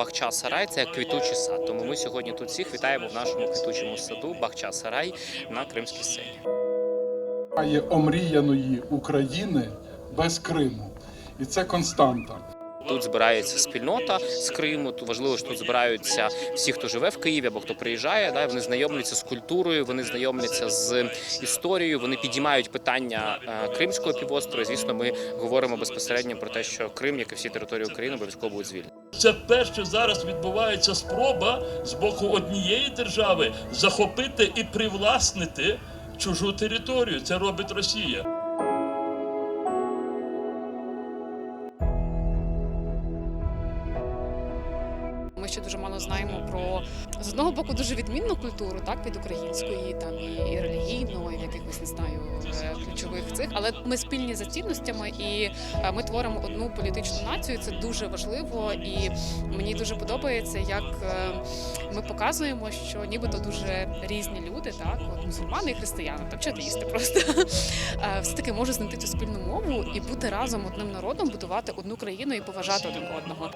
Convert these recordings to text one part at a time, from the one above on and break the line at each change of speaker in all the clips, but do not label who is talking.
Бахча Сарай це як квітучий сад. Тому ми сьогодні тут всіх вітаємо в нашому квітучому саду Бахча Сарай на кримській сцені.
Немає омріяної України без Криму. І це константа.
Тут збирається спільнота з Криму. Тут важливо, що тут збираються всі, хто живе в Києві або хто приїжджає. Да, вони знайомляться з культурою, вони знайомляться з історією. Вони підіймають питання е, Кримського півострова. Звісно, ми говоримо безпосередньо про те, що Крим, як і всі території України, обов'язково будуть звільнені.
Це перше зараз відбувається спроба з боку однієї держави захопити і привласнити чужу територію. Це робить Росія.
Ми ще дуже мало знаємо про з одного боку дуже відмінну культуру, так від української, там і, і в якихось не знаю е, ключових цих. Але ми спільні за цінностями, і е, ми творимо одну політичну націю. Це дуже важливо, і мені дуже подобається, як е, ми показуємо, що нібито дуже різні люди, так от мусульмани і християни, так чи атеїсти просто все таки можуть знайти цю спільну мову і бути разом одним народом, будувати одну країну і поважати один одного.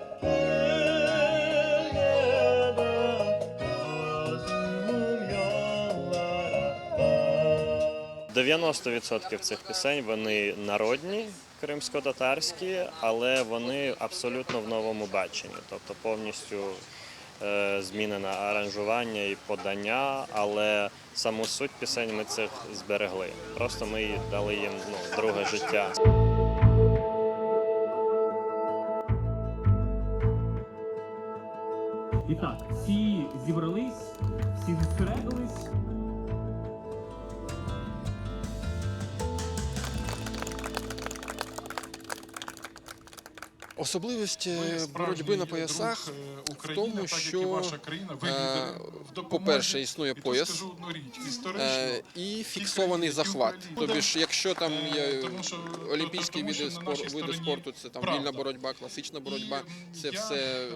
90% цих пісень вони народні, кримсько-татарські, але вони абсолютно в новому баченні, тобто повністю е, змінене аранжування і подання, але саму суть пісень ми цих зберегли. Просто ми дали їм ну, друге життя.
І так, всі зібрались, всі зосередились.
Особливість
справжній
боротьби на поясах в тому, що е, по-перше, існує пояс, е, і фіксований захват. Тобі ж, якщо там
Е,
є олімпійські види,
на
спор, види спорту, це там вільна боротьба, класична боротьба, це все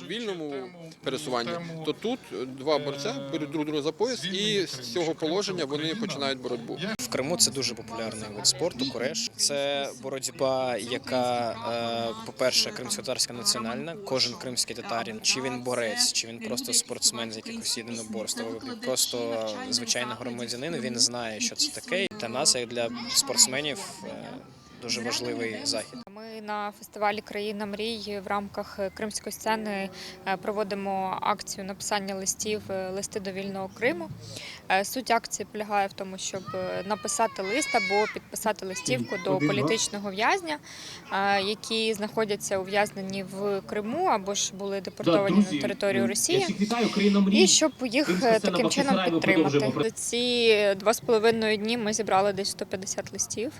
в вільному пересуванні. То тут два борця беруть друг друга за пояс, і з цього положення вони починають боротьбу.
Криму це дуже популярний вид спорту. Куреш це боротьба, яка, е, по-перше, кримсько-татарська національна. Кожен кримський татарін, чи він борець, чи він просто спортсмен з якихось єдиноборств, просто звичайний громадянин. Він знає, що це таке. Для нас, як для спортсменів, е, дуже важливий захід.
Ми на фестивалі Країна мрій в рамках кримської сцени е, проводимо акцію написання листів е, листи до вільного Криму. Е, Суть акції полягає в тому, щоб е, написати лист або підписати листівку до політичного в'язня, е, які знаходяться ув'язнені в Криму або ж були депортовані на територію Росії. І щоб їх е, таким чином підтримати. За ці два з половиною дні ми зібрали десь 150 листів.